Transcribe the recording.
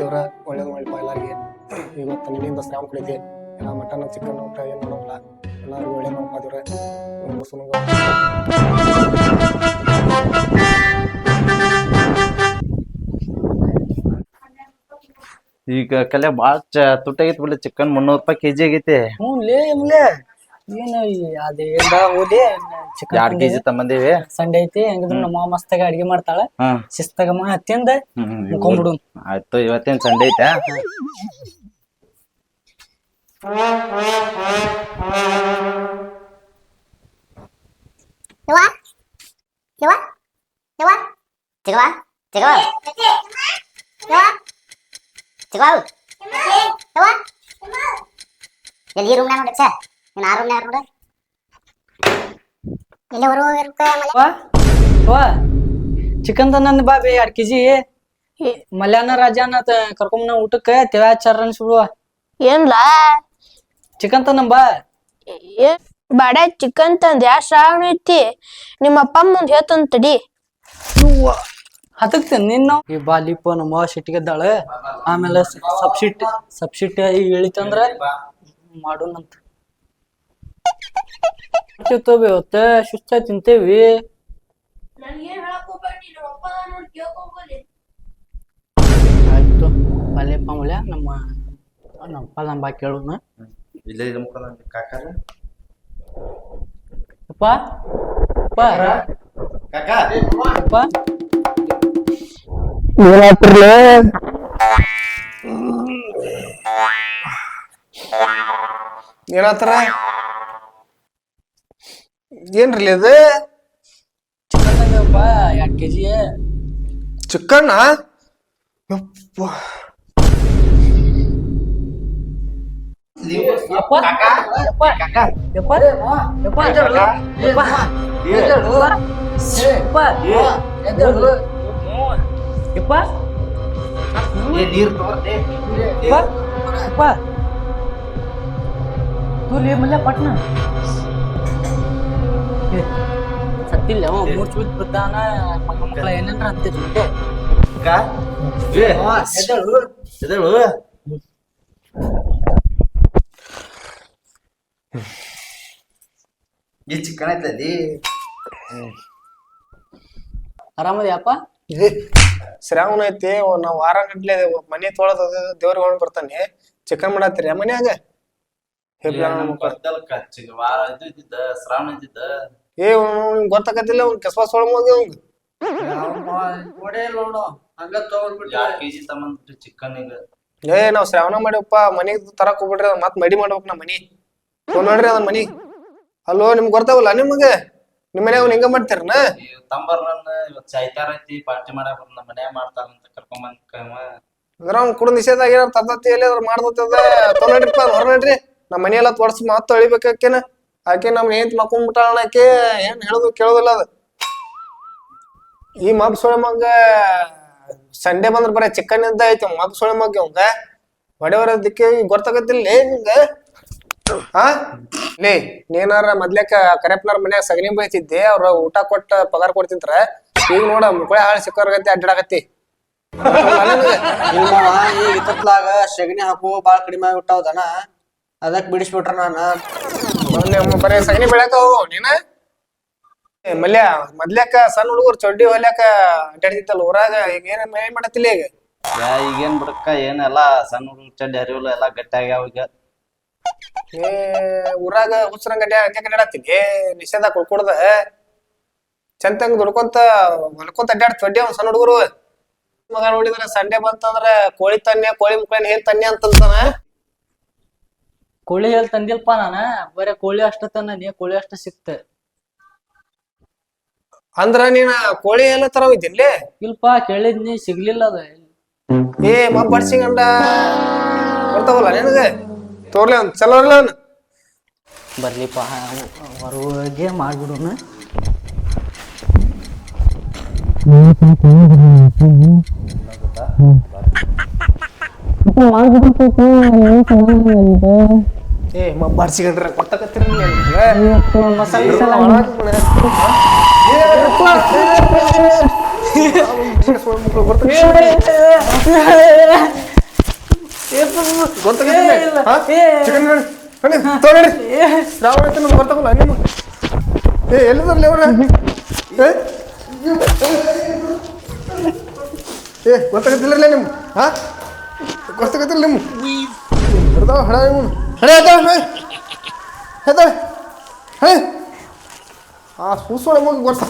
ದೇವ್ರ ಒಳ್ಳೇದು ಮಾಡಿ ಎಲ್ಲರಿಗೆ. ಇವತ್ತು ನಿನ್ನಿಂದ ಶ್ರಾಮ ಕುಡಿತಿ. ಎಲ್ಲ ಮಟನ್ ಚಿಕನ್ ಊಟ ಏನು ಮಾಡೋಲ್ಲ ಎಲ್ಲರಿಗೂ ಒಳ್ಳೇದು ಮಾಡಪ್ಪ ಈಗ ಕಲೆ ಭಾಳ ತುಟ್ಟಾಗೈತಿ ಬಿಡ್ಲಿ ಚಿಕನ್ ಮುನ್ನೂರು ರೂಪಾಯಿ ಕೆಜಿ ಆಗೈತಿ. ಹ್ಞೂ ಲೇ ಇಲ್ಲೇ. ಏನು ಅದೇ ಚಿಕನ್ ಎರಡ್ ಕೆಜಿ ತಮ್ಮಂದೇವಿ ಸಂಡೆ ಐತಿ ಹೆಂಗಿದ್ರು ನಮ್ಮ ಮಸ್ತಾಗ ಅಡಿಗೆ ಮಾಡ್ತಾಳ. ಹ್ಮ್ ಶಿಸ್ತಾಗ ಮಾ ಹತ್ತಿಂದ ಆಯ್ತು ಇವತ್ತೇನ್ ಸಂಡೆ ಐತಾ? ಯವ್ವ? ಯವ್ವ? ಯವ್ವ? ಚಿಗವ ಚಿಗವ ಯವ್ವ? ಚಿಗವ ಯವ್ವ? ಎಲ್ಲಿ ರೂಮ್ನಾಗ ನೋಡಚ್ಚ ನೋಡ? ಹೊರ ಹೋಗಿರ್ಕ ಓ ಚಿಕನ್ ಬಾ ಬಾಬಿ ಎರಡ್ ಕೆಜಿ. ಮಲ್ಯಾನ ರಾಜಾನ ಕರ್ಕೊಂಬನ ಊಟಕ್ಕೆ ತೆವ್ಯಾಚಾರ ಅನ್ಸ್ಬಿಡುವ ಏನ್ಲ? ಚಿಕನ್ ತಂದಂಬ ಬಾ. ಏ- ಬಾಡ ಚಿಕನ್ ತಂದ್ ಯಾ ಶ್ರಾವಣ ಐತಿ? ನಿಮ್ಮ ಅಪ್ಪ ಮುಂದ್ ಹೇಳ್ತಂತ ತಡಿ. ನಿನ್ನ. ಈ ಬಾಲಿಪ್ಪ ನಮ್ಮ ಸಿಟ್ಟಿಗೆದ್ದಾಳೆ ಆಮೇಲೆ ಸಬ್ಸಿಟ್ ಸಬ್ಸಿಟ್ ಇಳಿತಂದ್ರ ಮಾಡೋಣಂತ. ಅಕ್ಕಿ ತಗೋಬೇವತ್ತೆ ಶಿಸ್ತ ತಿಂತೇವಿ. ನನ್ಗೇನ್ ಹೇಳಕ್ ನೋಡಿ ಆಯ್ತು ಪಲ್ಯ ಪಾಮಲ್ಯ ನಮ್ಮ ನಮ್ಮ ಪದಂಬ ಕೇಳೋಣ. ಇಲ್ಲೇ ಕಾಕಾರ ಅಪ್ಪ ಅಪ್ಪ ಏನ್ರಿ ಅದು? ಚಿಕನ್ ಎರಡು ಕೆ ಜಿ ನೀರ್ ತೋರ್ದೆ ಪಟ್ನ. ಸತ್ತಿಲ್ಲ ಅವ ಮೂರ್ಛೆ ಬಿದ್ದು ಬಿದ್ದಾನ ಮಗ ಮಕ್ಕಳ ಏನೇನ್ರ ಅಂತಿದ್ರು ಅಕ್ಕ ಏ. ಎದ್ದೇಳು. ಎದ್ದೇಳು. ಈ ಚಿಕನ್ ಐತಲ್ಲಿ ಆರಾಮದ್ಯಪ್ಪ ಏ, ಶ್ರಾವಣ ಐತಿ. ನಾವ್ ವಾರ ಗಟ್ಲೆ ಮನೆ ತೊಳೆದ ದೇವ್ರಿಗೆ ಹೊಂಡ್ ಬರ್ತಾನೆ ಚಿಕನ್ ಮಾಡತ್ತೀರಿ ಮನ್ಯಾಗ? ವಾರ ಇದು ಇದ್ದಿದ್ದ ಶ್ರಾವಣ ಇದ್ದಿದ್ದ. ಏ ನಿಮ್ಗೆ ಗೊತ್ತಾಗತ್ತಿಲ್ಲ ಅವ್ನ್ ಕೆಸ್ವಾಸ್ ಒಳಗ್ ಹೋಗಿ ಅವ್ನ್ ನೋಡು. ಹಂಗ ತಗೊಂಡ್ಬಿಟ್ಟು ಎರಡ್ ಕೆಜಿ ತಗೊಂಡ್ಬಿಟ್ಟು ಚಿಕನ್ ಈಗ? ಏ ನಾವ್ ಶ್ರಾವಣ ಮಾಡಿವಪ್ಪ ಮನಿ ತರಕ್ ಹೋಗ್ಬಿಡ್ರಿ ಮತ್ ಮಡಿ ಮಾಡ್ಬೇಕ್ ನಾ ಮನಿ. ನೋಡ್ರಿ ಅದನ್ ಮನಿ. ಅಲ್ಲೋ ನಿಮ್ಗ್ ಗೊತ್ತಾವಲ್ಲ ನಿಮಗೆ? ನಿಮ್ ಮನ್ಯಾಗ ಅವ್ನ್ ಹಿಂಗ ಮಾಡ್ತೀರನ ತಂಬರ್ ನನ್ನ ಇವತ್ ಸಾಯ್ತಾರ ಐತಿ ಪಾರ್ಟಿ ಮಾಡಕ್ ನಮ್ಮ ಮನ್ಯಾಗ ಮಾಡ್ತಾರಂತ ಕರ್ಕೊಂಡ್ ಬಂದ್ ಅದ್ರ ಅವ್ನ್ ಕುಡ್ ನಿಷೇಧಾಗ ಏನಾರ ತರ್ತತಿ ಎಲ್ಲಿ ಅದ್ರ ಮಾಡ್ದತ್ತದ ಹೊರ ನೋಡ್ರಿ. ನಮ್ ಮನಿ ಎಲ್ಲ ತೋರ್ಸಿ ಮಾತು ಅಳಿಬೇಕಾಕೇನ ಆಕೆ ನಮ್ ಏನ್ ಮಕ್ಕೊಂಡ್ಬಿಟ್ಟಾಳ ಆಕೆ? ಏನ್ ಹೇಳುದು ಕೇಳೋದಿಲ್ಲ ಅದ. ಈ ಮಬ್ ಸೊಳೆ ಮಗ ಸಂಡೆ ಬಂದ್ರ ಬರೀ ಚಿಕನ್ ಇದ್ದ ಐತಿ ಮಬ್ ಸೊಳೆ ಮಗ ಅವಂಗ ಬಡವರ ದಿಕ್ಕೆ ಗೊತ್ತಾಗತ್ತಿಲ್ಲ ನಿಂಗ ಹಾ ಲೇ, ನೀನಾರ ಮದ್ಲಕ್ಕ ಕರೆಪ್ನವ್ರ ಮನ್ಯಾಗ ಸಗಣಿ ಬೈತಿದ್ದೆ, ಅವ್ರ ಊಟ ಕೊಟ್ಟ ಪಗಾರ ಕೊಡ್ತಿದ್ರ. ಈಗ ನೋಡ ಮುಕ್ಕಳ ಹಾಳು ಸಿಕ್ಕೋರ್ಗತಿ ಅಡ್ಡಾಡಕತ್ತಿ. ಈ ಇತ್ತತ್ಲಾಗ ಸಗಣಿ ಹಾಕು, ಬಾಳ ಕಡಿಮೆ ಆಗ್ಬಿಟ್ಟಾವ ದನ. ಅದಕ್ ಬಿಡಿಸ್ಬಿಟ್ರ ನಾನ. ಬರೀ ಸಗಣಿ ಬೆಳ್ಯಾಕ ಹೋಗು ನೀನ? ಏ ಮಲ್ಯ ಮೊದ್ಲೇಕ ಸಣ್ಣ ಹುಡುಗರು ಚೊಡ್ಡಿ ಹೊಲ್ಯಾಕ ಅಡ್ಡಾಡ್ತಿತ್ತಲ್ಲ ಊರಾಗ ಈಗ ಏನ ಏನ್ ಮಾಡತ್ತಿಲ್ಲ ಈಗ? ಯಾ ಈಗೇನ್ ಬಿಡಕ್ಕ ಏನಲ್ಲ ಸಣ್ಣ ಹುಡುಗ ಚಡ್ಡಿ ಹರಿವಲ್ಲ ಎಲ್ಲ ಗಟ್ಟಿ ಆಗ್ಯಾವ ಈಗ. ಏ ಊರಾಗ ಹುಸ್ರಂಗ ಅಡ್ಡಾ ಹಂಗೆ ಅಡ್ಡಾಡತ್ತೀನಿ ನಿಷೇಧ ಕುಡ್ಕೊಡ್ದ. ಚಂತಂಗ್ ದುಡ್ಕೊಂತ ಹೊಲ್ಕೊಂತ ಅಡ್ಡಾಡ್ ಚೊಡ್ಡಿ ಅವ್ನ್ ಸಣ್ಣ ಹುಡುಗರು. ಮಗ ನೋಡಿದ್ರ ಸಂಡೆ ಬಂತಂದ್ರ ಕೋಳಿ ತನ್ಯ ಕೋಳಿ ಮುಕ್ಕಳನ್ ಏನ್ ತನ್ಯ ಅಂತಂತಾನ? ಕೋಳಿ ಹೇಳಿ ತಂದಿಲ್ಪ ನಾನ? ಬರೇ ಕೋಳಿ ಅಷ್ಟ ತನ್ನ ನೀ ಕೋಳಿ ಅಷ್ಟ ಸಿಕ್ತ. ಅಂದ್ರ ನೀನ ಕೋಳಿ ಎಲ್ಲ ತರ ಹೋಯ್ತಿನ್ಲೇ ಇಲ್ಪ ಕೇಳಿದ್ನಿ ಸಿಗ್ಲಿಲ್ಲ ಅದ. ಏ ಮಬ್ಬ ಬಡ್ಸಿಗಂಡ ಬರ್ತಾವಲ್ಲ ನಿನಗೆ? ತೋರ್ಲಿ ಅಂತ ಚಲೋ ಇರ್ಲ ಅವ್ನು. ಬರ್ಲಿಪ್ಪ ಹೊರಗೆ ಮಾಡ್ಬಿಡೋಣ. ಏ ಬಾರ್ಸಿಗಂಡ್ರೆ ಗೊತ್ತಾಗಲ್ಲ ನಿಮ್ಮ ಏ ಎಲ್ಲಿದ್ರಲ್ಲಿ ಅವ್ರ ಏ ಗೊತ್ತಾಗತ್ತಿಲ್ಲ ನಿಮ್ಮ ಹಾ? ಗೊತ್ತಾಗತ್ತಿಲ್ಲ ನಿಮ್ಮ ಹಣ ನಿಮ್ಮ ಇವ್ನು ಹಣೆ ಆಯ್ತಾವ ಹಣೆ ಆಯ್ತಾವ ಹಣೆ ಆ ಸೂಸೋಳ ಮಗ ಗೊತ್ತ